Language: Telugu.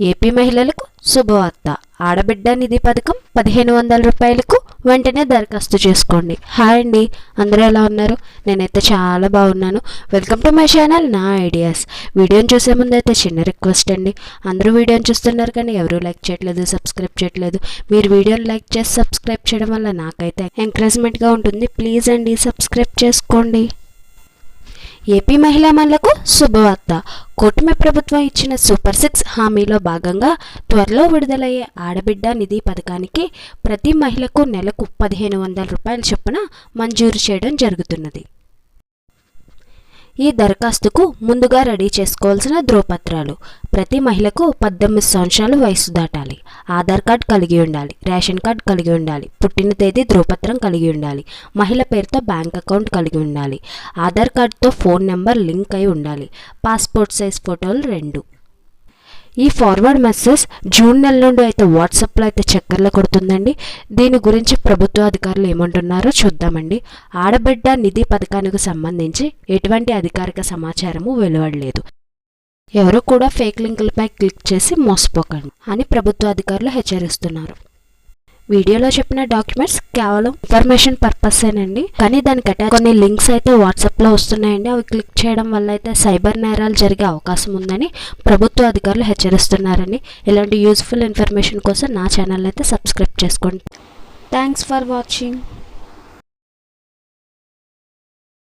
ఏపీ మహిళలకు శుభవార్త. ఆడబిడ్డ నిధి పథకం పదిహేను వందల రూపాయలకు వెంటనే దరఖాస్తు చేసుకోండి. హాయ్ అండి. అందరూ ఎలా ఉన్నారు? నేనైతే చాలా బాగున్నాను. వెల్కమ్ టు మై ఛానల్ నా ఐడియాస్. వీడియోని చూసే ముందు అయితే చిన్న రిక్వెస్ట్ అండి. అందరూ వీడియోని చూస్తున్నారు కానీ ఎవరూ లైక్ చేయట్లేదు సబ్స్క్రైబ్ చేయట్లేదు. మీరు వీడియోని లైక్ చేసి సబ్స్క్రైబ్ చేయడం వల్ల నాకైతే ఎంకరేజ్మెంట్గా ఉంటుంది. ప్లీజ్ అండి సబ్స్క్రైబ్ చేసుకోండి. ఏపీ మహిళా మహిళలకు శుభవార్త. కూటమి ప్రభుత్వం ఇచ్చిన సూపర్ సిక్స్ హామీలో భాగంగా త్వరలో విడుదలయ్యే ఆడబిడ్డ నిధి పథకానికి ప్రతి మహిళకు నెలకు పదిహేను వందల రూపాయల చొప్పున మంజూరు చేయడం జరుగుతున్నది. ఈ దరఖాస్తుకు ముందుగా రెడీ చేసుకోవాల్సిన ధ్రువపత్రాలు ప్రతి మహిళకు పద్దెనిమిది సంవత్సరాలు వయసు దాటాలి. ఆధార్ కార్డ్ కలిగి ఉండాలి. రేషన్ కార్డ్ కలిగి ఉండాలి. పుట్టిన తేదీ ధ్రువపత్రం కలిగి ఉండాలి. మహిళ పేరుతో బ్యాంక్ అకౌంట్ కలిగి ఉండాలి. ఆధార్ కార్డ్తో ఫోన్ నెంబర్ లింక్ అయి ఉండాలి. పాస్పోర్ట్ సైజ్ ఫోటోలు రెండు. ఈ ఫార్వర్డ్ మెసేజ్ జూన్ నెల నుండి అయితే వాట్సాప్లో అయితే చక్కర్లు కొడుతుందండి. దీని గురించి ప్రభుత్వ అధికారులు ఏమంటున్నారో చూద్దామండి. ఆడబిడ్డ నిధి పథకానికి సంబంధించి ఎటువంటి అధికారిక సమాచారము వెలువడలేదు. ఎవరు కూడా ఫేక్ లింకులపై క్లిక్ చేసి మోసపోకండి అని ప్రభుత్వ అధికారులు హెచ్చరిస్తున్నారు. వీడియోలో చెప్పిన డాక్యుమెంట్స్ కేవలం ఇన్ఫర్మేషన్ పర్పసేనండి కానీ దానికి అటాచ్ కొన్ని లింక్స్ అయితే వాట్సాప్లో వస్తున్నాయండి. అవి క్లిక్ చేయడం వల్ల అయితే సైబర్ నేరాలు జరిగే అవకాశం ఉందని ప్రభుత్వ అధికారులు హెచ్చరిస్తున్నారండి. ఇలాంటి యూస్ఫుల్ ఇన్ఫర్మేషన్ కోసం నా ఛానల్ అయితే సబ్స్క్రైబ్ చేసుకోండి. Thanks for watching